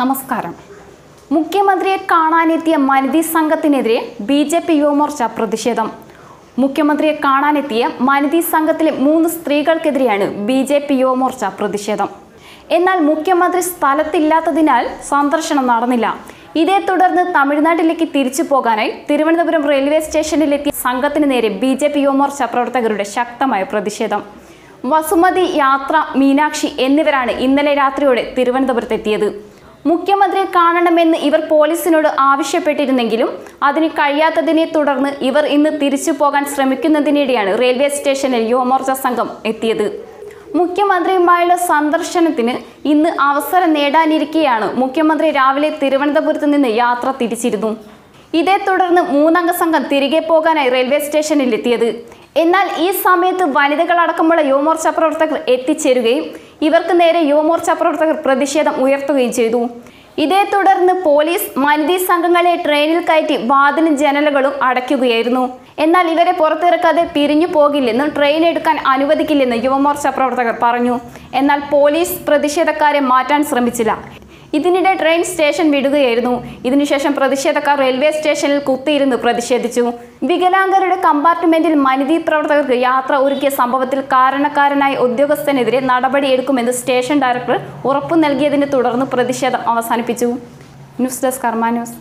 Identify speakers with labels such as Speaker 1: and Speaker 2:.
Speaker 1: നമസ്കാരം. മുഖ്യമന്ത്രിയെ കാണാനെത്തിയ മനിതി സംഘത്തിനെതിരെ ബി ജെ പി യുവമോർച്ച പ്രതിഷേധം. മുഖ്യമന്ത്രിയെ കാണാനെത്തിയ മനിതി സംഘത്തിലെ മൂന്ന് സ്ത്രീകൾക്കെതിരെയാണ് ബി ജെ പി യുവമോർച്ച പ്രതിഷേധം. എന്നാൽ മുഖ്യമന്ത്രി സ്ഥലത്തില്ലാത്തതിനാൽ സന്ദർശനം നടന്നില്ല. ഇതേ തുടർന്ന് തമിഴ്നാട്ടിലേക്ക് തിരിച്ചു പോകാനായി തിരുവനന്തപുരം റെയിൽവേ സ്റ്റേഷനിലെത്തിയ സംഘത്തിന് നേരെ ബി ജെ പി യുവമോർച്ച പ്രവർത്തകരുടെ ശക്തമായ പ്രതിഷേധം. വസുമതി യാത്ര മീനാക്ഷി എന്നിവരാണ് ഇന്നലെ രാത്രിയോടെ തിരുവനന്തപുരത്തെത്തിയത്. മുഖ്യമന്ത്രിയെ കാണണമെന്ന് ഇവർ പോലീസിനോട് ആവശ്യപ്പെട്ടിരുന്നെങ്കിലും അതിന് കഴിയാത്തതിനെ തുടർന്ന് ഇവർ ഇന്ന് തിരിച്ചു പോകാൻ ശ്രമിക്കുന്നതിനിടെയാണ് റെയിൽവേ സ്റ്റേഷനിൽ യുവമോർച്ച സംഘം എത്തിയത്. മുഖ്യമന്ത്രിയുമായുള്ള സന്ദർശനത്തിന് ഇന്ന് അവസരം നേടാനിരിക്കെയാണ് മുഖ്യമന്ത്രി രാവിലെ തിരുവനന്തപുരത്ത് നിന്ന് യാത്ര തിരിച്ചിരുന്നു. ഇതേ തുടർന്ന് മൂന്നംഗ സംഘം തിരികെ പോകാനായി റെയിൽവേ സ്റ്റേഷനിൽ എത്തിയത് എന്നാൽ ഈ സമയത്ത് വനിതകളടക്കമുള്ള യുവമോർച്ച പ്രവർത്തകർ എത്തിച്ചേരുകയും ഇവർക്ക് നേരെ യുവമോർച്ച പ്രവർത്തകർ പ്രതിഷേധം ഉയർത്തുകയും ചെയ്തു. ഇതേ തുടർന്ന് പോലീസ് മനിതി സംഘങ്ങളെ ട്രെയിനിൽ കയറ്റി വാതിലും ജനലുകളും അടയ്ക്കുകയായിരുന്നു. എന്നാൽ ഇവരെ പുറത്തിറക്കാതെ പിരിഞ്ഞു പോകില്ലെന്നും ട്രെയിൻ എടുക്കാൻ അനുവദിക്കില്ലെന്ന് യുവമോർച്ച പ്രവർത്തകർ പറഞ്ഞു. എന്നാൽ പോലീസ് പ്രതിഷേധക്കാരെ മാറ്റാൻ ശ്രമിച്ചില്ല. ഇതിനിടെ ട്രെയിൻ സ്റ്റേഷൻ വിടുകയായിരുന്നു. ഇതിനുശേഷം പ്രതിഷേധക്കാർ റെയിൽവേ സ്റ്റേഷനിൽ കുത്തിയിരുന്ന് പ്രതിഷേധിച്ചു. വികലാംഗരുടെ കമ്പാർട്ട്മെന്റിൽ മനിതി പ്രവർത്തകർക്ക് യാത്ര ഒരുക്കിയ സംഭവത്തിൽ കാരണക്കാരനായ ഉദ്യോഗസ്ഥനെതിരെ നടപടിയെടുക്കുമെന്ന് സ്റ്റേഷൻ ഡയറക്ടർ ഉറപ്പു നൽകിയതിനെ തുടർന്ന് പ്രതിഷേധം അവസാനിപ്പിച്ചു. News desk Karma news.